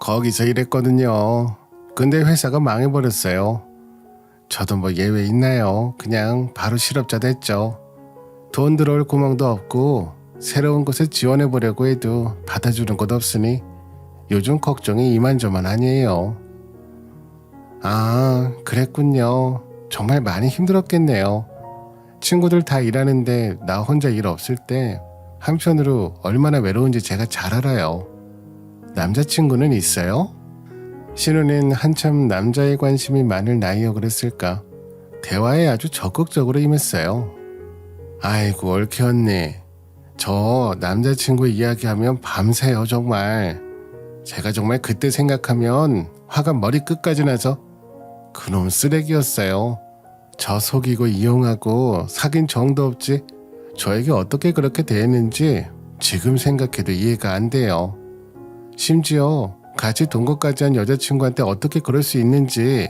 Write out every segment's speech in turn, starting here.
거기서 일했거든요. 근데 회사가 망해버렸어요. 저도 뭐 예외 있나요? 그냥 바로 실업자 됐죠. 돈 들어올 구멍도 없고 새로운 곳에 지원해 보려고 해도 받아주는 곳 없으니 요즘 걱정이 이만저만 아니에요. 아, 그랬군요. 정말 많이 힘들었겠네요. 친구들 다 일하는데 나 혼자 일 없을 때 한편으로 얼마나 외로운지 제가 잘 알아요. 남자친구는 있어요? 신우는 한참 남자에 관심이 많을 나이여 그랬을까. 대화에 아주 적극적으로 임했어요. 아이고 옳게 언니. 저 남자친구 이야기하면 밤새요 정말. 제가 정말 그때 생각하면 화가 머리 끝까지 나서 그놈 쓰레기였어요. 저 속이고 이용하고 사귄 정도 없지. 저에게 어떻게 그렇게 대했는지 지금 생각해도 이해가 안 돼요. 심지어 같이 동거까지 한 여자친구한테 어떻게 그럴 수 있는지.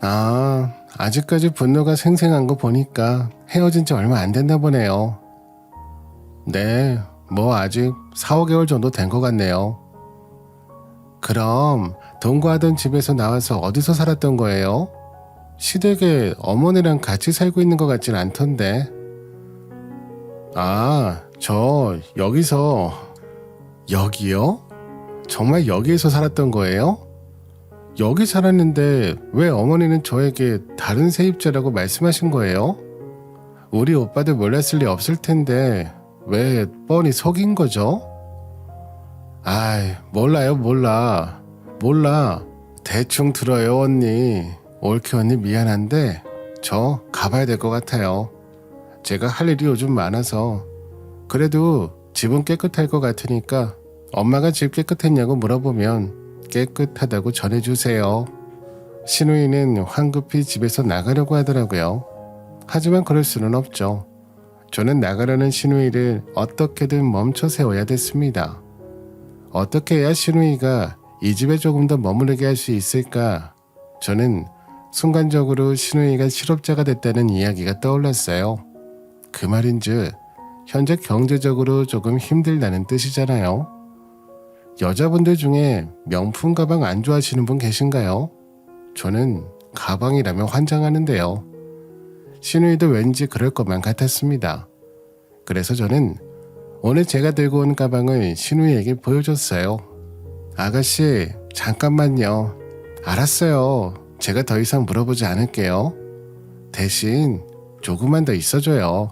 아, 아직까지 분노가 생생한 거 보니까 헤어진 지 얼마 안 됐나 보네요. 네, 뭐 아직 4, 5개월 정도 된 것 같네요. 그럼 동거하던 집에서 나와서 어디서 살았던 거예요? 시댁에 어머니랑 같이 살고 있는 것 같진 않던데. 아, 저 여기서 여기요? 정말 여기에서 살았던 거예요? 여기 살았는데 왜 어머니는 저에게 다른 세입자라고 말씀하신 거예요? 우리 오빠들 몰랐을 리 없을 텐데 왜 뻔히 속인 거죠? 아이, 몰라요, 몰라. 몰라. 대충 들어요, 언니. 옳게 언니 미안한데 저 가봐야 될 것 같아요. 제가 할 일이 요즘 많아서 그래도 집은 깨끗할 것 같으니까 엄마가 집 깨끗했냐고 물어보면 깨끗하다고 전해주세요. 신우이는 황급히 집에서 나가려고 하더라고요. 하지만 그럴 수는 없죠. 저는 나가려는 신우이를 어떻게든 멈춰 세워야 됐습니다. 어떻게 해야 신우이가 이 집에 조금 더 머무르게 할 수 있을까? 저는 순간적으로 신우이가 실업자가 됐다는 이야기가 떠올랐어요. 그 말인즉 현재 경제적으로 조금 힘들다는 뜻이잖아요. 여자분들 중에 명품 가방 안 좋아하시는 분 계신가요? 저는 가방이라면 환장하는데요. 신우이도 왠지 그럴 것만 같았습니다. 그래서 저는 오늘 제가 들고 온 가방을 신우이에게 보여줬어요. 아가씨, 잠깐만요. 알았어요. 제가 더 이상 물어보지 않을게요. 대신 조금만 더 있어줘요.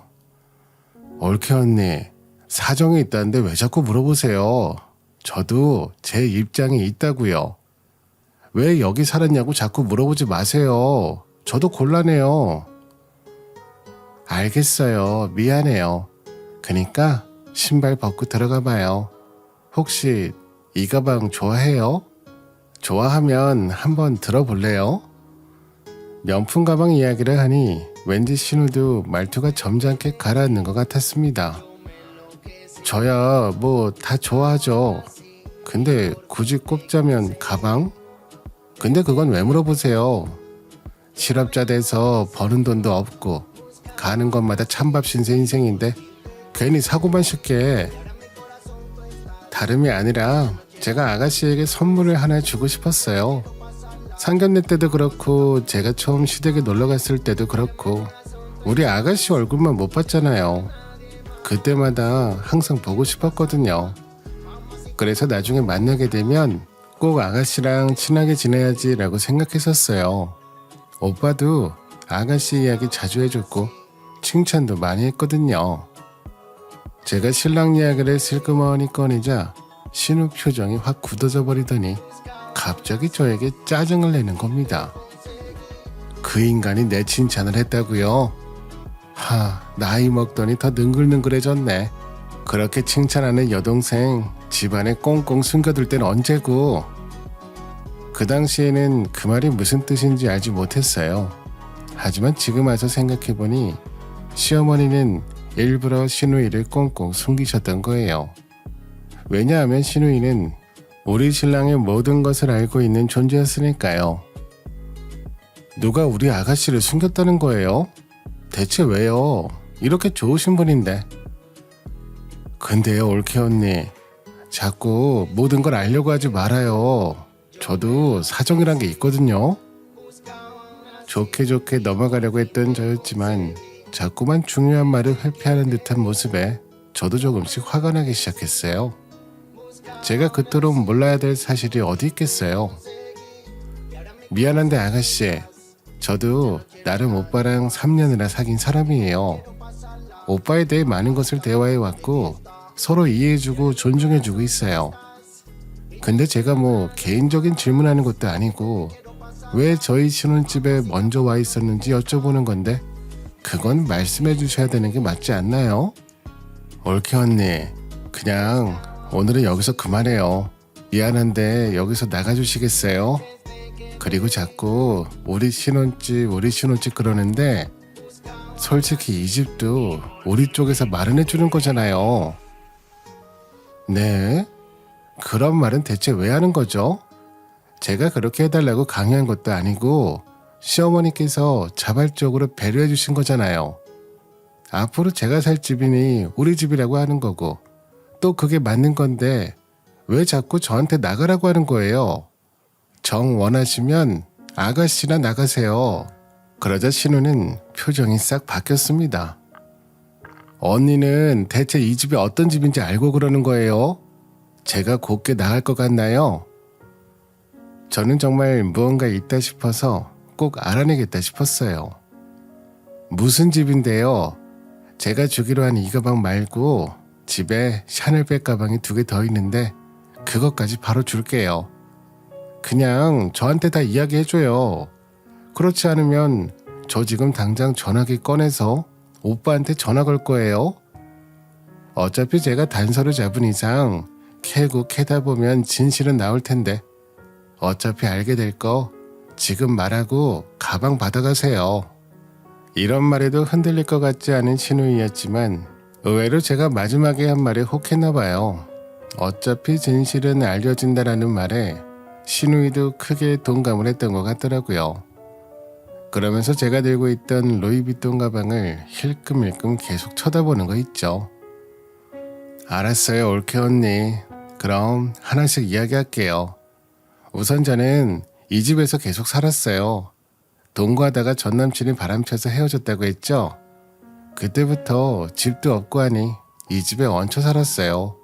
옳게 언니, 사정이 있다는데 왜 자꾸 물어보세요? 저도 제 입장이 있다고요. 왜 여기 살았냐고 자꾸 물어보지 마세요. 저도 곤란해요. 알겠어요. 미안해요. 그니까 신발 벗고 들어가 봐요. 혹시 이 가방 좋아해요? 좋아하면 한번 들어볼래요? 명품 가방 이야기를 하니 왠지 신우도 말투가 점잖게 가라앉는 것 같았습니다. 저야 뭐 다 좋아하죠. 근데 굳이 꼽자면 가방? 근데 그건 왜 물어보세요? 실업자 돼서 버는 돈도 없고 가는 곳마다 찬밥 신세 인생인데 괜히 사고만 쉽게 다름이 아니라 제가 아가씨에게 선물을 하나 주고 싶었어요. 상견례 때도 그렇고 제가 처음 시댁에 놀러 갔을 때도 그렇고 우리 아가씨 얼굴만 못 봤잖아요. 그때마다 항상 보고 싶었거든요. 그래서 나중에 만나게 되면 꼭 아가씨랑 친하게 지내야지라고 생각했었어요. 오빠도 아가씨 이야기 자주 해줬고 칭찬도 많이 했거든요. 제가 신랑 이야기를 슬그머니 꺼내자 신우 표정이 확 굳어져 버리더니 갑자기 저에게 짜증을 내는 겁니다. 그 인간이 내 칭찬을 했다고요? 하, 나이 먹더니 더 능글능글해졌네. 그렇게 칭찬하는 여동생 집안에 꽁꽁 숨겨둘 땐 언제고? 그 당시에는 그 말이 무슨 뜻인지 알지 못했어요. 하지만 지금 와서 생각해보니 시어머니는 일부러 신우이를 꽁꽁 숨기셨던 거예요. 왜냐하면 신우이는 우리 신랑의 모든 것을 알고 있는 존재였으니까요. 누가 우리 아가씨를 숨겼다는 거예요? 대체 왜요? 이렇게 좋으신 분인데. 근데요, 올케 언니. 자꾸 모든 걸 알려고 하지 말아요. 저도 사정이란 게 있거든요. 좋게 좋게 넘어가려고 했던 저였지만 자꾸만 중요한 말을 회피하는 듯한 모습에 저도 조금씩 화가 나기 시작했어요. 제가 그토록 몰라야 될 사실이 어디 있겠어요. 미안한데 아가씨, 저도 나름 오빠랑 3년이나 사귄 사람이에요. 오빠에 대해 많은 것을 대화해 왔고 서로 이해해주고 존중해주고 있어요. 근데 제가 뭐 개인적인 질문하는 것도 아니고 왜 저희 신혼집에 먼저 와 있었는지 여쭤보는 건데 그건 말씀해 주셔야 되는 게 맞지 않나요? 올케 언니, 그냥 오늘은 여기서 그만해요. 미안한데 여기서 나가주시겠어요? 그리고 자꾸 우리 신혼집, 우리 신혼집 그러는데 솔직히 이 집도 우리 쪽에서 마련해 주는 거잖아요. 네? 그런 말은 대체 왜 하는 거죠? 제가 그렇게 해달라고 강요한 것도 아니고 시어머니께서 자발적으로 배려해 주신 거잖아요. 앞으로 제가 살 집이니 우리 집이라고 하는 거고 또 그게 맞는 건데 왜 자꾸 저한테 나가라고 하는 거예요? 정 원하시면 아가씨나 나가세요. 그러자 신우는 표정이 싹 바뀌었습니다. 언니는 대체 이 집이 어떤 집인지 알고 그러는 거예요? 제가 곱게 나갈 것 같나요? 저는 정말 무언가 있다 싶어서 꼭 알아내겠다 싶었어요. 무슨 집인데요? 제가 주기로 한 이 가방 말고 집에 샤넬백 가방이 두 개 더 있는데 그것까지 바로 줄게요. 그냥 저한테 다 이야기해줘요. 그렇지 않으면 저 지금 당장 전화기 꺼내서 오빠한테 전화 걸 거예요. 어차피 제가 단서를 잡은 이상 캐고 캐다 보면 진실은 나올 텐데 어차피 알게 될 거 지금 말하고 가방 받아가세요. 이런 말에도 흔들릴 것 같지 않은 신우이였지만 의외로 제가 마지막에 한 말에 혹했나 봐요. 어차피 진실은 알려진다라는 말에 신우이도 크게 동감을 했던 것 같더라고요. 그러면서 제가 들고 있던 로이비통 가방을 힐끔힐끔 계속 쳐다보는 거 있죠. 알았어요, 올케 언니. 그럼 하나씩 이야기할게요. 우선 저는 이 집에서 계속 살았어요. 동거하다가 전 남친이 바람펴서 헤어졌다고 했죠. 그때부터 집도 없고 하니 이 집에 얹혀 살았어요.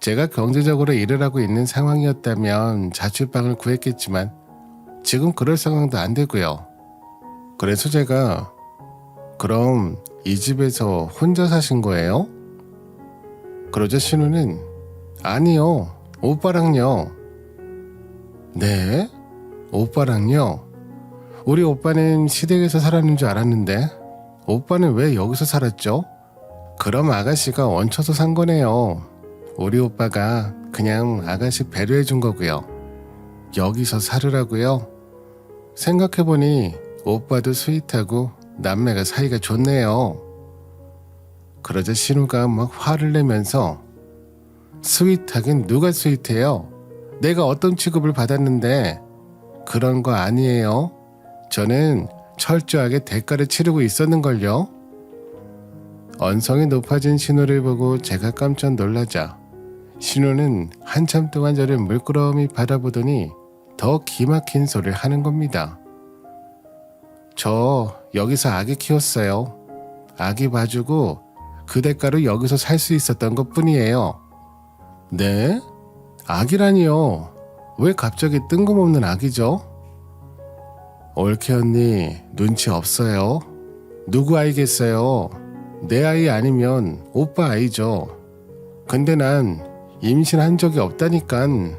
제가 경제적으로 일을 하고 있는 상황이었다면 자취방을 구했겠지만 지금 그럴 상황도 안 되고요. 그래서 제가 그럼 이 집에서 혼자 사신 거예요? 그러자 신우는 아니요. 오빠랑요. 네? 오빠랑요? 우리 오빠는 시댁에서 살았는 줄 알았는데 오빠는 왜 여기서 살았죠? 그럼 아가씨가 얹혀서 산 거네요. 우리 오빠가 그냥 아가씨 배려해 준 거고요. 여기서 살으라고요? 생각해보니 오빠도 스윗하고 남매가 사이가 좋네요. 그러자 신우가 막 화를 내면서 스윗하긴 누가 스윗해요? 내가 어떤 취급을 받았는데 그런 거 아니에요. 저는 철저하게 대가를 치르고 있었는걸요. 언성이 높아진 신우를 보고 제가 깜짝 놀라자 신우는 한참 동안 저를 물끄러미 바라보더니 더 기막힌 소리를 하는 겁니다. 저 여기서 아기 키웠어요. 아기 봐주고 그 대가로 여기서 살 수 있었던 것 뿐이에요. 네? 아기라니요. 왜 갑자기 뜬금없는 아기죠? 올케 언니 눈치 없어요. 누구 아이겠어요? 내 아이 아니면 오빠 아이죠. 근데 난 임신한 적이 없다니깐.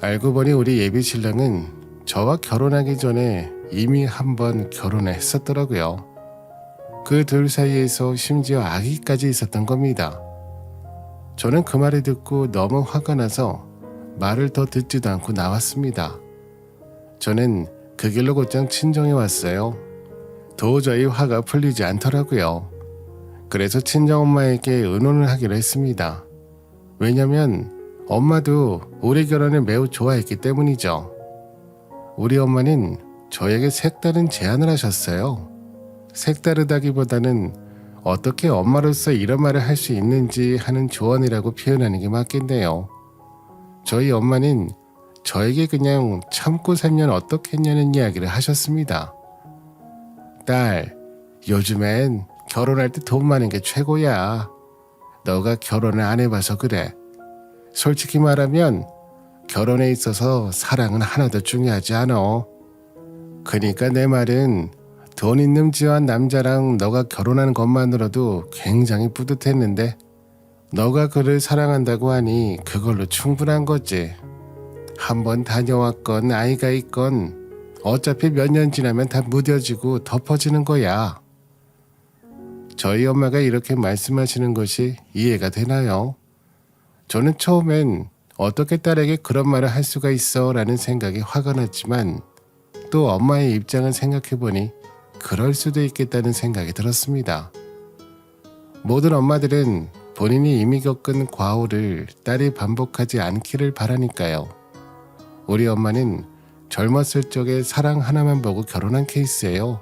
알고 보니 우리 예비 신랑은 저와 결혼하기 전에 이미 한 번 결혼을 했었더라고요. 그 둘 사이에서 심지어 아기까지 있었던 겁니다. 저는 그 말을 듣고 너무 화가 나서 말을 더 듣지도 않고 나왔습니다. 저는 그 길로 곧장 친정에 왔어요. 도저히 화가 풀리지 않더라고요. 그래서 친정엄마에게 의논을 하기로 했습니다. 왜냐면 엄마도 우리 결혼을 매우 좋아했기 때문이죠. 우리 엄마는 저에게 색다른 제안을 하셨어요. 색다르다기보다는 어떻게 엄마로서 이런 말을 할 수 있는지 하는 조언이라고 표현하는 게 맞겠네요. 저희 엄마는 저에게 그냥 참고 살면 어떻겠냐는 이야기를 하셨습니다. 딸, 요즘엔 결혼할 때 돈 많은 게 최고야. 너가 결혼을 안 해봐서 그래. 솔직히 말하면 결혼에 있어서 사랑은 하나도 중요하지 않아. 그니까 내 말은 돈 있는 지한 남자랑 너가 결혼하는 것만으로도 굉장히 뿌듯했는데 너가 그를 사랑한다고 하니 그걸로 충분한 거지. 한번 다녀왔건 아이가 있건 어차피 몇 년 지나면 다 무뎌지고 덮어지는 거야. 저희 엄마가 이렇게 말씀하시는 것이 이해가 되나요? 저는 처음엔 어떻게 딸에게 그런 말을 할 수가 있어 라는 생각이 화가 났지만 또 엄마의 입장을 생각해 보니 그럴 수도 있겠다는 생각이 들었습니다. 모든 엄마들은 본인이 이미 겪은 과오를 딸이 반복하지 않기를 바라니까요. 우리 엄마는 젊었을 적에 사랑 하나만 보고 결혼한 케이스예요.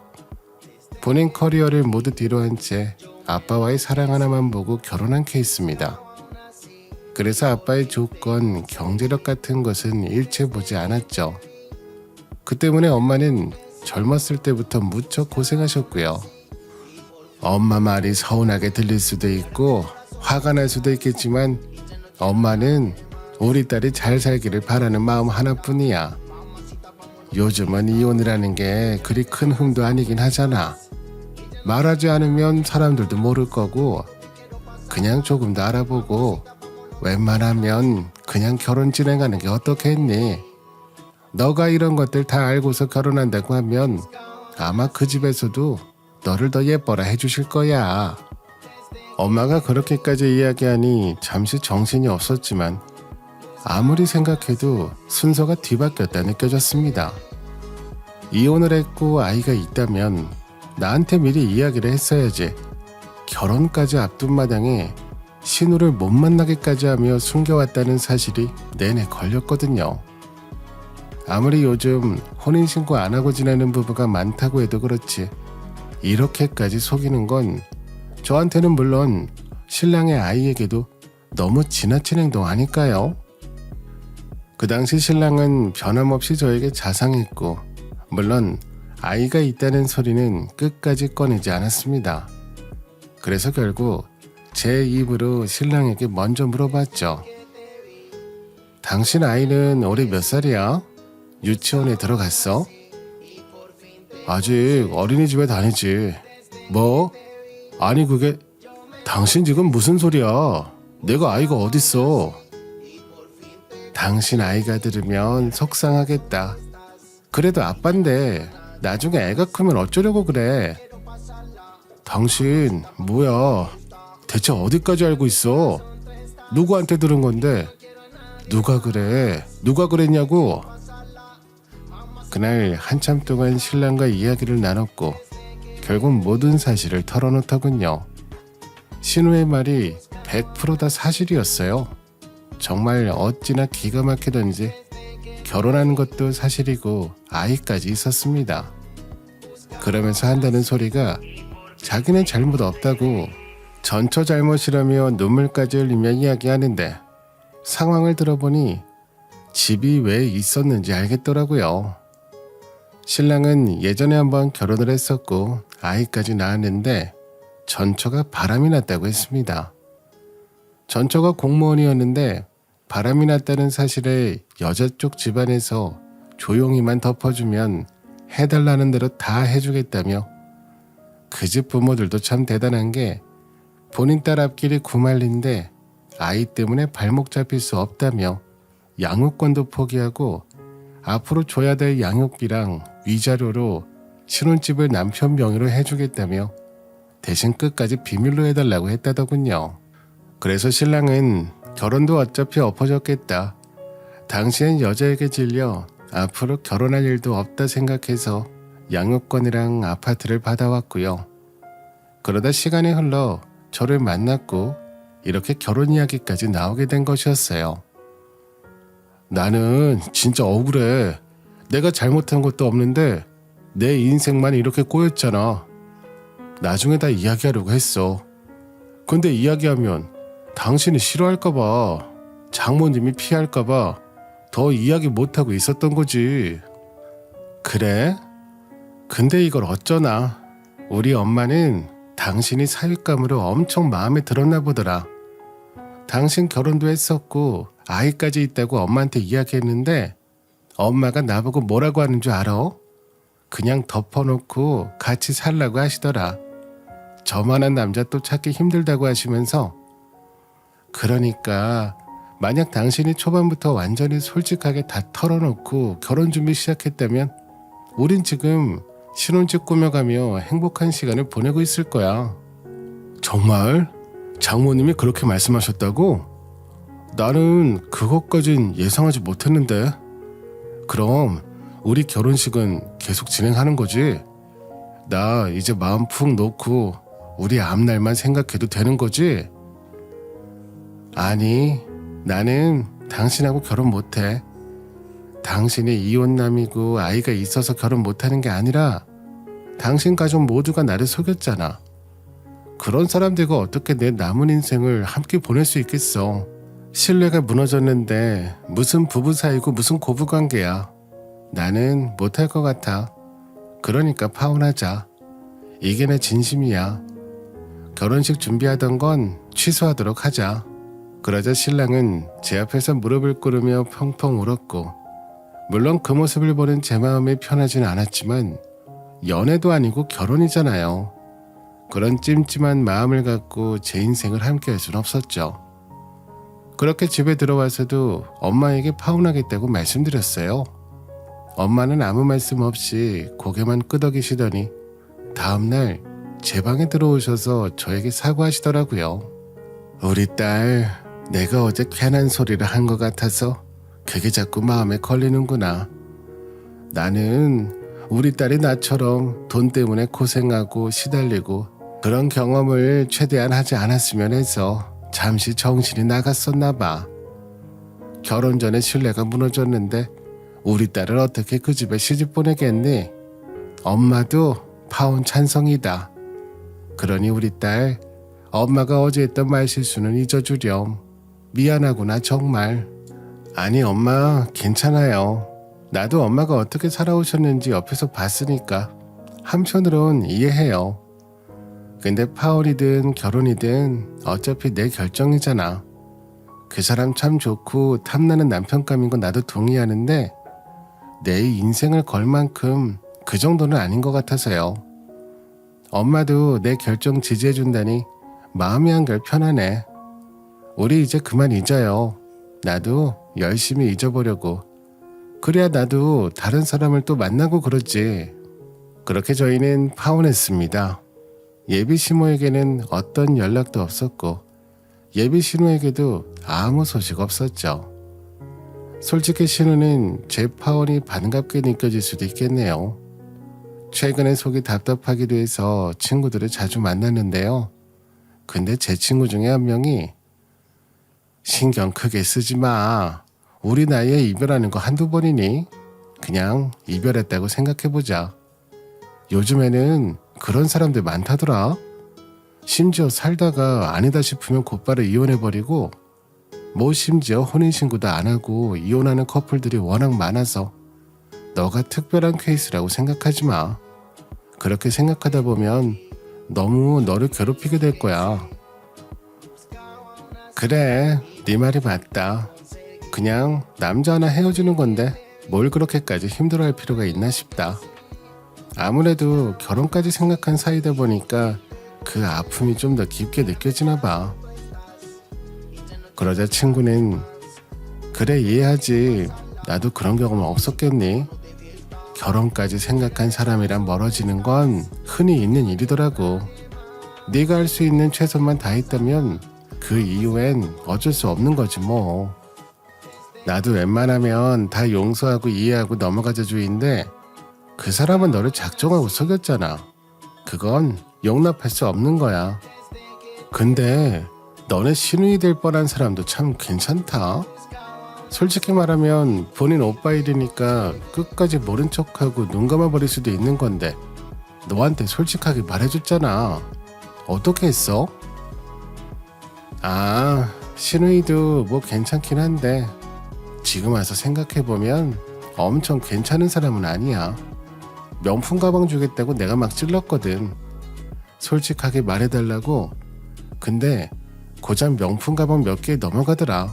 본인 커리어를 모두 뒤로 한 채 아빠와의 사랑 하나만 보고 결혼한 케이스입니다. 그래서 아빠의 조건, 경제력 같은 것은 일체 보지 않았죠. 그 때문에 엄마는 젊었을 때부터 무척 고생하셨고요. 엄마 말이 서운하게 들릴 수도 있고 화가 날 수도 있겠지만 엄마는 우리 딸이 잘 살기를 바라는 마음 하나뿐이야. 요즘은 이혼이라는 게 그리 큰 흠도 아니긴 하잖아. 말하지 않으면 사람들도 모를 거고 그냥 조금 더 알아보고 웬만하면 그냥 결혼 진행하는 게 어떻겠니? 너가 이런 것들 다 알고서 결혼한다고 하면 아마 그 집에서도 너를 더 예뻐라 해주실 거야. 엄마가 그렇게까지 이야기하니 잠시 정신이 없었지만 아무리 생각해도 순서가 뒤바뀌었다 느껴졌습니다. 이혼을 했고 아이가 있다면 나한테 미리 이야기를 했어야지. 결혼까지 앞둔 마당에 신우를 못 만나게까지 하며 숨겨왔다는 사실이 내내 걸렸거든요. 아무리 요즘 혼인신고 안 하고 지내는 부부가 많다고 해도 그렇지 이렇게까지 속이는 건 저한테는 물론 신랑의 아이에게도 너무 지나친 행동 아닐까요? 그 당시 신랑은 변함없이 저에게 자상했고 물론 아이가 있다는 소리는 끝까지 꺼내지 않았습니다. 그래서 결국 제 입으로 신랑에게 먼저 물어봤죠. 당신 아이는 올해 몇 살이야? 유치원에 들어갔어? 아직 어린이집에 다니지. 뭐? 아니 그게 당신 지금 무슨 소리야? 내가 아이가 어딨어? 당신 아이가 들으면 속상하겠다. 그래도 아빠인데 나중에 애가 크면 어쩌려고 그래? 당신 뭐야? 대체 어디까지 알고 있어? 누구한테 들은 건데? 누가 그래? 누가 그랬냐고? 그날 한참 동안 신랑과 이야기를 나눴고 결국 모든 사실을 털어놓더군요. 신우의 말이 100%다 사실이었어요. 정말 어찌나 기가 막히던지 결혼하는 것도 사실이고 아이까지 있었습니다. 그러면서 한다는 소리가 자기는 잘못 없다고 전처 잘못이라며 눈물까지 흘리며 이야기하는데 상황을 들어보니 집이 왜 있었는지 알겠더라고요. 신랑은 예전에 한번 결혼을 했었고 아이까지 낳았는데 전처가 바람이 났다고 했습니다. 전처가 공무원이었는데 바람이 났다는 사실을 여자 쪽 집안에서 조용히만 덮어주면 해달라는 대로 다 해주겠다며 그 집 부모들도 참 대단한 게 본인 딸 앞길이 구말린데 아이 때문에 발목 잡힐 수 없다며 양육권도 포기하고 앞으로 줘야 될 양육비랑 위자료로 신혼집을 남편 명의로 해주겠다며 대신 끝까지 비밀로 해달라고 했다더군요. 그래서 신랑은 결혼도 어차피 엎어졌겠다. 당시엔 여자에게 질려 앞으로 결혼할 일도 없다 생각해서 양육권이랑 아파트를 받아왔고요. 그러다 시간이 흘러 저를 만났고 이렇게 결혼 이야기까지 나오게 된 것이었어요. 나는 진짜 억울해. 내가 잘못한 것도 없는데 내 인생만 이렇게 꼬였잖아. 나중에 다 이야기하려고 했어. 근데 이야기하면 당신이 싫어할까봐, 장모님이 피할까봐 더 이야기 못하고 있었던 거지. 그래? 근데 이걸 어쩌나. 우리 엄마는 당신이 사윗감으로 엄청 마음에 들었나 보더라. 당신 결혼도 했었고 아이까지 있다고 엄마한테 이야기했는데 엄마가 나보고 뭐라고 하는 줄 알아? 그냥 덮어놓고 같이 살라고 하시더라. 저만한 남자 또 찾기 힘들다고 하시면서 그러니까 만약 당신이 초반부터 완전히 솔직하게 다 털어놓고 결혼 준비 시작했다면 우린 지금 신혼집 꾸며가며 행복한 시간을 보내고 있을 거야. 정말? 장모님이 그렇게 말씀하셨다고? 나는 그것까진 예상하지 못했는데. 그럼 우리 결혼식은 계속 진행하는 거지? 나 이제 마음 푹 놓고 우리 앞날만 생각해도 되는 거지? 아니, 나는 당신하고 결혼 못해. 당신이 이혼남이고 아이가 있어서 결혼 못하는 게 아니라 당신 가족 모두가 나를 속였잖아. 그런 사람들과 어떻게 내 남은 인생을 함께 보낼 수 있겠어. 신뢰가 무너졌는데 무슨 부부 사이고 무슨 고부 관계야. 나는 못할 것 같아. 그러니까 파혼하자. 이게 내 진심이야. 결혼식 준비하던 건 취소하도록 하자. 그러자 신랑은 제 앞에서 무릎을 꿇으며 펑펑 울었고, 물론 그 모습을 보는 제 마음이 편하진 않았지만, 연애도 아니고 결혼이잖아요. 그런 찜찜한 마음을 갖고 제 인생을 함께 할 순 없었죠. 그렇게 집에 들어와서도 엄마에게 파혼하겠다고 말씀드렸어요. 엄마는 아무 말씀 없이 고개만 끄덕이시더니 다음날 제 방에 들어오셔서 저에게 사과하시더라고요. 우리 딸, 내가 어제 괜한 소리를 한 것 같아서 그게 자꾸 마음에 걸리는구나. 나는 우리 딸이 나처럼 돈 때문에 고생하고 시달리고 그런 경험을 최대한 하지 않았으면 해서 잠시 정신이 나갔었나 봐. 결혼 전에 신뢰가 무너졌는데 우리 딸을 어떻게 그 집에 시집 보내겠니? 엄마도 파혼 찬성이다. 그러니 우리 딸, 엄마가 어제 했던 말 실수는 잊어주렴. 미안하구나 정말. 아니 엄마 괜찮아요. 나도 엄마가 어떻게 살아오셨는지 옆에서 봤으니까 한편으론 이해해요. 근데 파혼이든 결혼이든 어차피 내 결정이잖아. 그 사람 참 좋고 탐나는 남편감인 건 나도 동의하는데 내 인생을 걸 만큼 그 정도는 아닌 것 같아서요. 엄마도 내 결정 지지해준다니 마음이 한결 편하네. 우리 이제 그만 잊어요. 나도 열심히 잊어보려고. 그래야 나도 다른 사람을 또 만나고 그러지. 그렇게 저희는 파혼했습니다. 예비 시모에게는 어떤 연락도 없었고 예비 신우에게도 아무 소식 없었죠. 솔직히 신우는 제 파혼이 반갑게 느껴질 수도 있겠네요. 최근에 속이 답답하기도 해서 친구들을 자주 만났는데요. 근데 제 친구 중에 한 명이 신경 크게 쓰지 마. 우리 나이에 이별하는 거 한두 번이니? 그냥 이별했다고 생각해보자. 요즘에는 그런 사람들 많다더라. 심지어 살다가 아니다 싶으면 곧바로 이혼해버리고, 뭐 심지어 혼인신고도 안 하고 이혼하는 커플들이 워낙 많아서 너가 특별한 케이스라고 생각하지 마. 그렇게 생각하다 보면 너무 너를 괴롭히게 될 거야. 그래, 네 말이 맞다. 그냥 남자 하나 헤어지는 건데 뭘 그렇게까지 힘들어할 필요가 있나 싶다. 아무래도 결혼까지 생각한 사이다 보니까 그 아픔이 좀 더 깊게 느껴지나 봐. 그러자 친구는 그래 이해하지. 나도 그런 경험 없었겠니? 결혼까지 생각한 사람이랑 멀어지는 건 흔히 있는 일이더라고. 네가 할 수 있는 최선만 다했다면 그 이후엔 어쩔 수 없는 거지 뭐. 나도 웬만하면 다 용서하고 이해하고 넘어가자 주의인데 그 사람은 너를 작정하고 속였잖아. 그건 용납할 수 없는 거야. 근데 너네 신우이 될 뻔한 사람도 참 괜찮다. 솔직히 말하면 본인 오빠 일이니까 끝까지 모른 척하고 눈 감아버릴 수도 있는 건데 너한테 솔직하게 말해줬잖아. 어떻게 했어? 아, 신우이도 뭐 괜찮긴 한데 지금 와서 생각해보면 엄청 괜찮은 사람은 아니야. 명품 가방 주겠다고 내가 막 찔렀거든. 솔직하게 말해달라고. 근데 고작 명품 가방 몇 개 넘어가더라.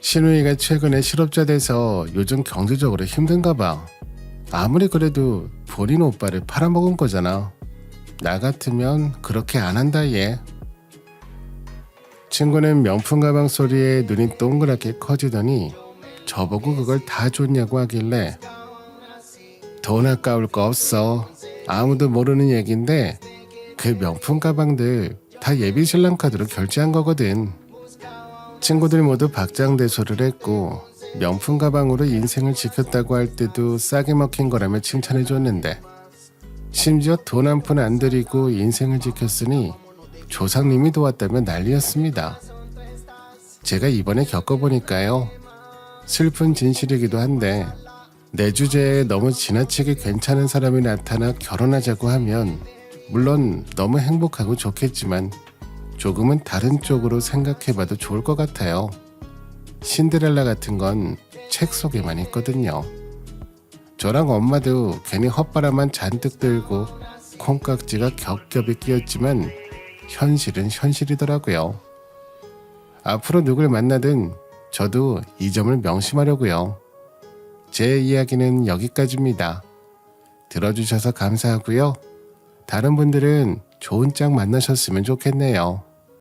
신우이가 최근에 실업자 돼서 요즘 경제적으로 힘든가 봐. 아무리 그래도 본인 오빠를 팔아먹은 거잖아. 나 같으면 그렇게 안 한다 얘. 친구는 명품 가방 소리에 눈이 동그랗게 커지더니 저보고 그걸 다 줬냐고 하길래 돈 아까울 거 없어. 아무도 모르는 얘긴데 그 명품 가방들 다 예비 신랑 카드로 결제한 거거든. 친구들 모두 박장대소를 했고 명품 가방으로 인생을 지켰다고 할 때도 싸게 먹힌 거라며 칭찬해 줬는데 심지어 돈 한 푼 안 들이고 인생을 지켰으니 조상님이 도왔다며 난리였습니다. 제가 이번에 겪어보니까요. 슬픈 진실이기도 한데 내 주제에 너무 지나치게 괜찮은 사람이 나타나 결혼하자고 하면 물론 너무 행복하고 좋겠지만 조금은 다른 쪽으로 생각해봐도 좋을 것 같아요. 신데렐라 같은 건 책 속에만 있거든요. 저랑 엄마도 괜히 헛바람만 잔뜩 들고 콩깍지가 겹겹이 끼었지만 현실은 현실이더라고요. 앞으로 누굴 만나든 저도 이 점을 명심하려고요. 제 이야기는 여기까지입니다. 들어주셔서 감사하고요. 다른 분들은 좋은 짝 만나셨으면 좋겠네요.